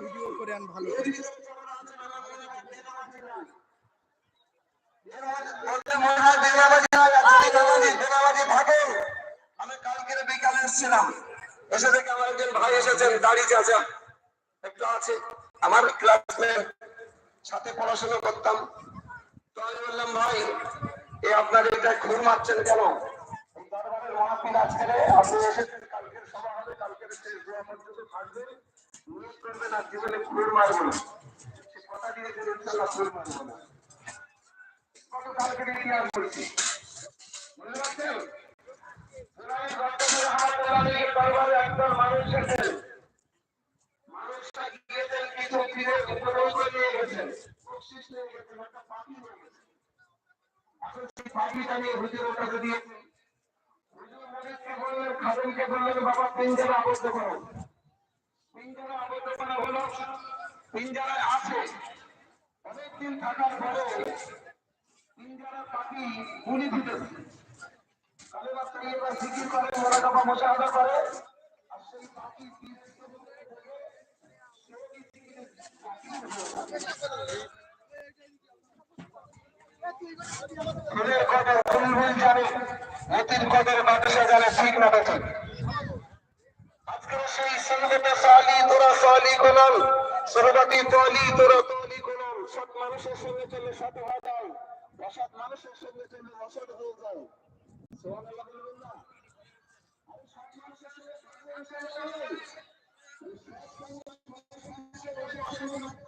Video করে আন ভালো আমি কালকের বিকালে এসেছিলাম এসে দেখে আমার একজন ভাই এসেছেন দাড়ি চাচা একটু আছে আমার ক্লাসমেট সাথে পড়াশোনা করতাম। তো আমি বললাম, ভাই এ আপনার এটা ঘুর মারছেন কেন? দরবারের মাহফিল আজকে আপনি এসেছেন কালকের সভা হবে, কালকের শেষ দোয়া পর্যন্ত থাকবেন। নিয়োগ করবেন আর জীবনে ঘুর মারবো না। সে কথা দিয়েছেন ইনশাল্লাহ ঘুর মারবো না। কত কালকের ইতিহাস বলছি মনে রাখছেন? দরবারে একজন মানুষ এসেছেন মানুষটা গিয়েছেন কিছু ফিরে উপরেও নিয়ে গেছেন। বকশিস নিয়ে গেছেন একটা পাখি পাখিটা নিয়ে হুজুরের কাছে দিয়েছে হুজুর মরিদকে বললেন খাদেমকে বললেন বাবা পিঞ্জারা আবদ্ধ করো পিঞ্জারা আবদ্ধ করা হলো পিঞ্জারায় আছে অনেকদিন থাকার পরে পিঞ্জারা পাখি গুলি দিতেছে কালেমা তৈয়বা জিকির করে মোরাকাবা মুশাহাদা করে আর সেই পাখি ফুলের কদর বুলবুল জানে মতির কদর সালি তোরা সালি কোলাল সহবাতি তলি তোরা তলি কোলাল সৎ মানুষের সঙ্গে চলে সৎ হয়ে যাও অসৎ মানুষের সঙ্গে চলে অসৎ হয়ে যাও সুবহানাল্লাহ মানুষের সঙ্গে সৎ মানুষের সঙ্গে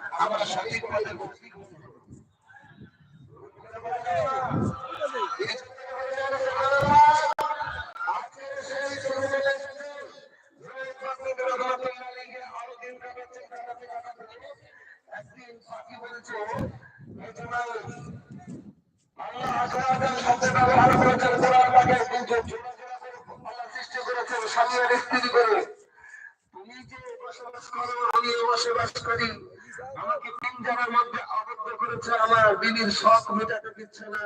আমরা সঠিক পথে একদিন পাখি বলছে আল্লাহ আখরাতের সাথে ব্যবহার করেছেন, কোরআন পাকে কিন্তু আল্লাহ সৃষ্টি করেছেন, স্বামী আর স্ত্রী করে। বসবাস করো আমি বসবাস করি মধ্যে আবদ্ধ করেছে, আমার দিদির শখ মেটাতে দিচ্ছে না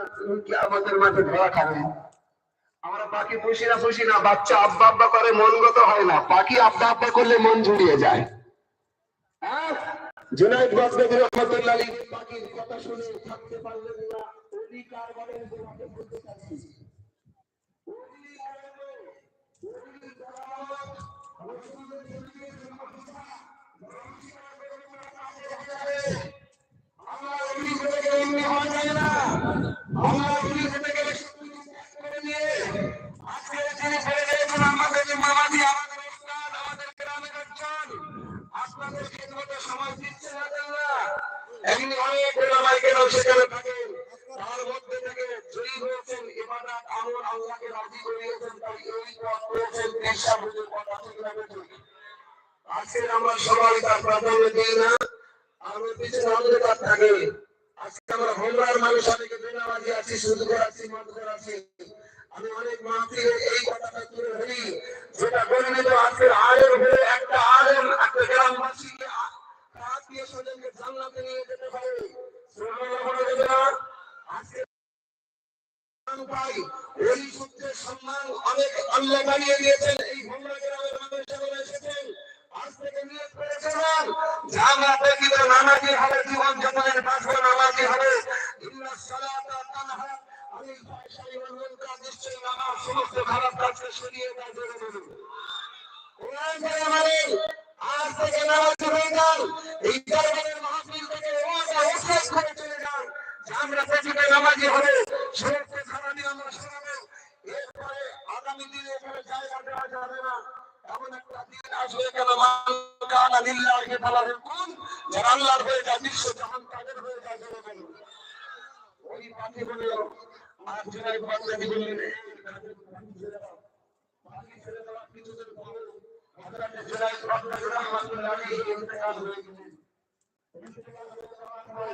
আমাদের মাঝে ধরা খাবে? আমরা পাখি পুষি না পুষি না, বাচ্চা আব্বা আব্বা করে মনগত হয় না পাখি আব্বা আব্বা করলে মন জুড়িয়ে যায়। হ্যাঁ? জুনাইদ বাগদাদি রহমতুল্লাহ শুনে থাকতে পারলেন না চাচ্ছি অধিকার বুঝে পথ আছে কিনা বেঠিক আজকের আমরা সবাই তার প্রাধান্য দিই না আমার পিছনে অন্ধকার থাকে। আজকে আমরা হোমরার মানুষ, অনেকে বেনামাজি আছি সুদ করাচ্ছি মদ করাচ্ছি আমি অনেক মাহফিলে এই কথাটা তুলে ধরি, যেটা গণিত আজকের আলেম হয়ে একটা আলেম, একটা গ্রামবাসীকে আত্মীয় স্বজনকে জান্নাতে নিয়ে যেতে পারে। সুবহানাল্লাহ বলে দেবে না, আজকে আজ থেকে আমরা নামাজি হবে হবে করে প্রতিটা নামাজি ছাড়ানি আমরা শোনাবো এরপরে আগামী দিনে এখানে জায়গা দেওয়া যাবে না। এমন একটা দিন আসবে কেন? কানা লিল্লাহি ফালাহুল কুন যারা আল্লাহর হয়ে যায়, বিশ্ব জাহান তাদের হয়ে যায় বলুন ওই পাখি হলো আর জুনাইদ বাগদাদি বললেন? পাখি ছেড়ে দেওয়া কিছুদিন পরে হযরত জুনাইদ বাগদাদি রাহমাতুল্লাহ ইন্তেকাল হয়ে গেলেন ইন্তেকাল হয়ে যাওয়ার পরে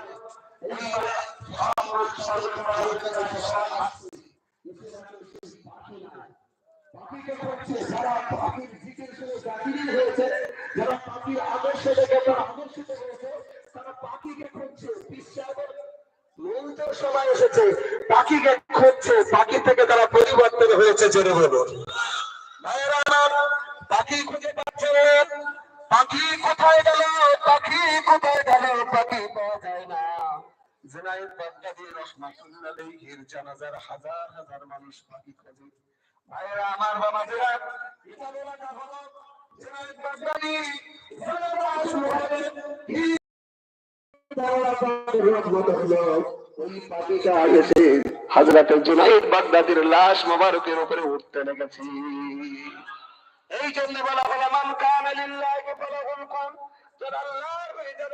পাখিকে খুঁজছে পাখি থেকে তারা পরিবর্তন হয়েছে জোরে বলুন পাখি খুঁজে পাচ্ছে, পাখি কোথায় গেল, পাখি কোথায় গেল, পাখি পাওয়া যায় না। জুনাইদ বাগদাদি রহমাতুল্লাহ আলাইহির জানাজার হাজার হাজার মানুষ পাখি খোঁজে। ভাইয়েরা, আমার বাবাজিরা এটা বলাটা হলো জুনাইদ বাগদাদি জানাজা শুরু হবে কি লাশ মোবারকের উপরে উঠতে লেগেছে। এই জন্য বলা হলো, মান কান লিল্লাহি ফালাহুল কুন যে আল্লাহর হয়ে যান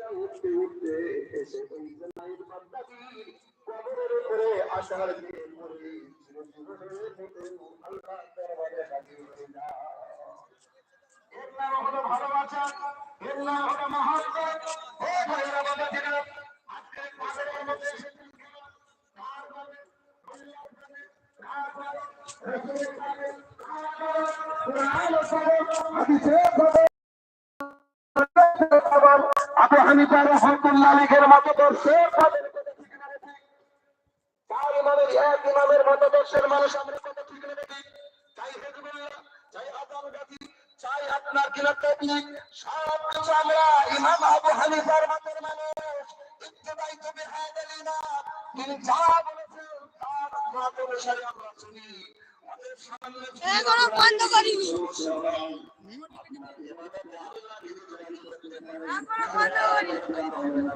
উঠতে উঠতে এসে ওই জুনায়েদ কবরের উপরে আসার দিয়ে পড়ে আল্লাহ দরবারে হাজির হয়ে যায় এর নাম হলো ভালোবাসা এর নাম হলো মহব্বত ও ভাইরা বাবাজিরা আজকে পাগলের মধ্যে এসেছেন কার বলে? আল্লাহর বলে? কার বলে? রাসূলের বলে? কার বলে? কোরআনের বলে? হাদিসের হানিফা রহমতুল্লাহ আলাইহির মতদর্শের কথা চার ইমামের এক ইমামের মতদর্শের মানুষ আমরা কত ঠিক না চাই হেজবুল্লাহ চাই আদাম গাদি চাই আপনার কিনা তবলিগ, সব কিছু আমরা ইমাম আবু হানিফার মতের মানুষ। ইত্তেবাই তো বিহাদাল ইমাম তিনি যা বলেছেন, তার মত অনুসারে আমরা শুনি। এখনও বন্ধ করিনি এখনও বন্ধ করিনি না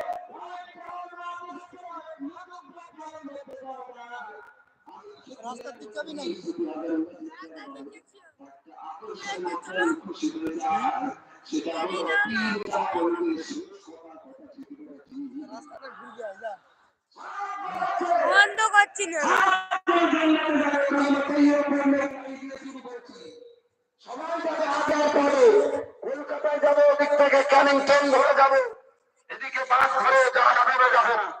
রাস্তার দিক যাবি নাকি? রাস্তাটা ঘুরে যায় যা। বন্ধ করছি না। সবাই যাবে আগার পরে কলকাতায় যাবে ওদিক থেকে ক্যানিং ট্রেন ধরে যাবে। এদিকে বাস ধরে জাহানামে যাবে। না পরে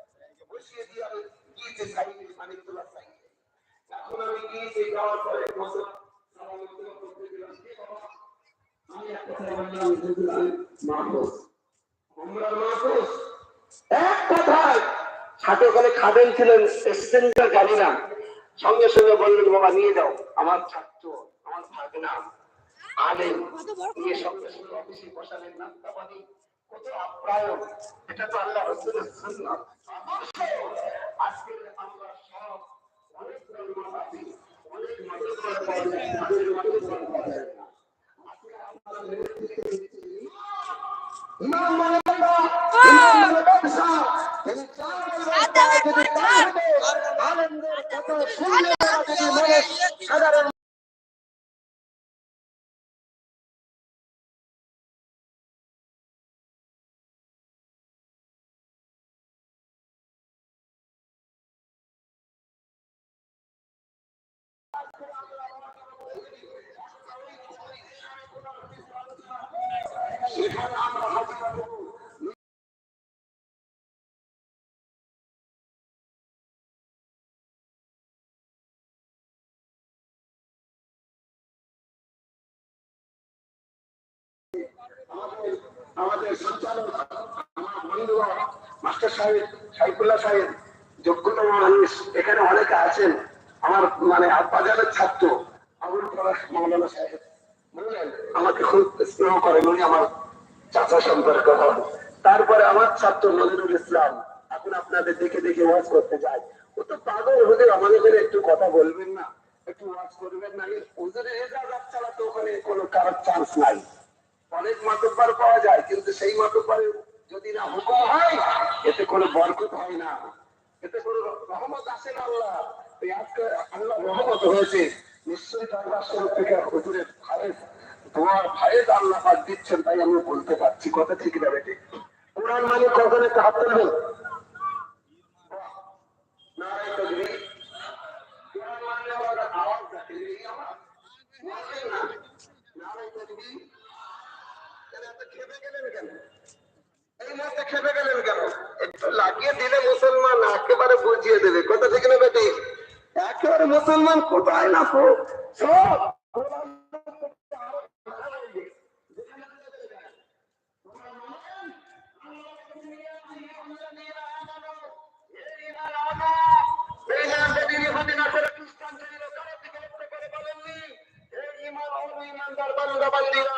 বসিয়ে দিয়ে আমি গিয়েছি পানি তোলার সাইডে এখন আমি গিয়েছি যাওয়ার পরে বছর আমি এক কথায় বললাম মাহফুজ। হোমরার মাহফুজ? এক কথায় ওখানে ছিলেন না। সঙ্গে সঙ্গে বললেন বাবা নিয়ে যাও। আমার ছাত্র আমার ভাগনা আলেন নিয়ে সঙ্গে সঙ্গে অফিসে বসালেন নাস্তা পানি কত আপ্যায়ন এটা তো আল্লাহ রসুলের সুন্নাত। আজকে আমরা সব অনেক ধর্ম আছি অনেক দিচ্ছি ইমাম মানে ইমাম মানে ব্যবসা। তিনি চার বছর যদি না হতো, আলেমদের কথা শুনলে না যদি সাধারণ আমাদের সঞ্চালক আমার মাস্টার সাহেব, সাইফুল্লাহ সাহেব যোগ্যতম মানুষ এখানে অনেকে আছেন। আমার মানে বাজারের ছাত্র, আবুল মৌলানা সাহেব। আমাকে খুব স্নেহ করেন, উনি আমার চাচা সম্পর্ক হন তারপরে আমার ছাত্র নজরুল ইসলাম, এখন আপনাদের দেখে দেখে ওয়াজ করতে যায়। ও তো পাগল হলে আমাদের একটু কথা বলবেন না, একটু ওয়াজ করবেন না। ওদের এজাজ ওখানে কোনো কারোর চান্স নাই। অনেক মাতব্বার পাওয়া যায়, কিন্তু সেই মাতব্বারে যদি না হুকুম হয়, এতে কোনো বরকত হয় না। এতে কোনো রহমত আসে না আল্লাহ। আজকে আল্লাহ রহমত হয়েছে। নিশ্চয়ই দরবার স্বরূপ থেকে হুজুরের ভাইয়ের তোমার ভাইয়ের আল্লাহ দিচ্ছেন, তাই আমি বলতে পারছি, কথা ঠিক না বেটে। কোরআন মানে কখনো হাত তুলবেন নারায় তকবীর। কোরআন মানলে আবার আওয়াজ দেখে এই আওয়াজ বলবেন না নারায় তকবীর। কেন এত খেপে গেলেন কেন? খেপে গেলেন কেন? একটু লাগিয়ে দিলে মুসলমান একেবারে বুঝিয়ে দেবে। কথা ঠিক না বেটি? একেবারে মুসলমান কোথায় না তো সব এই না বেদিনী হবে না করে খ্রিস্টান ছিল কারও দিকে লক্ষ্য করে বলেননি এই ইমান অন্য ইমানদার বান্দা বান্দিরা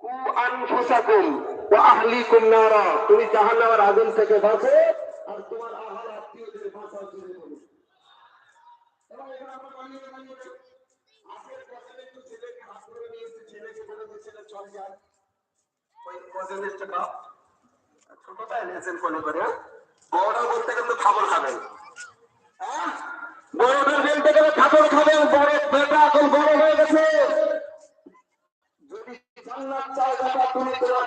কু আনফুসাকুম ওয়া আহলিকুম নারা তুমি জাহান্নামের আগুন থেকে বাঁচো আর তোমার আহার আত্মীয়দের বাঁচাও জুড়ে বলো। এবং এখানে আমরা বানিয়ে বানিয়ে আজকের কথাটা একটু ছেলেকে হাত করে নিয়েছে ছেলেকে বলে যে ছেলে চল যায়। ওই কজনের টাকা ছোটটা এনেছেন কোনে করে? বড়টা বলতে গেলে খাবার খাবেন হ্যাঁ? বড়দের বলতে গেলে খাবার খাবেন বড় বেটা এখন বড় হয়ে গেছে। যদি জান্নাত চাও বাবা, তুমি তোমার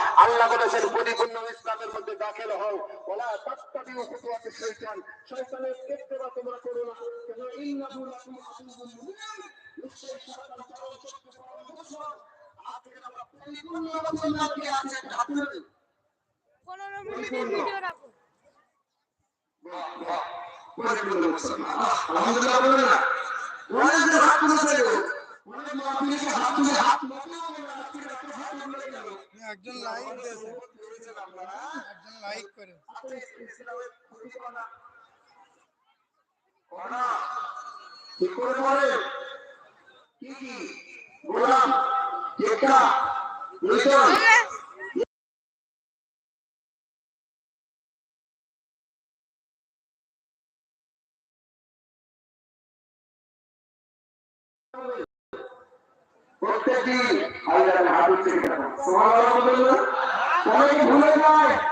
আল্লাহ বলেছেন পরিপূর্ণ ইসলামের মধ্যে দাখিল হও। ওলা তাত্তাবিউ খুতুওয়াতি শয়তান শয়তানের ইত্তেবা তোমরা করো না। কেন? ইন্নাহু লাকুম আদুউউম মুবিন। নিশ্চয়ই শয়তান চরম শত্রু পরম আজকে আমরা পরিপূর্ণ মুসলমান কে আছেন হাত তুলুন মিনিটের ভিডিও রাখো। পরিপূর্ণ মুসলমান আলহামদুলিল্লাহ বলবেন না অনেকজন হাত তুলেছে অনেক মাহফিলে হাত তুলে হাত বলে একজন লাইক দিয়েছে আপনারা? একজন লাইক করে। কি করে করে? কি কি? গোলাম, টেকা, অনেকে ভুলে যায়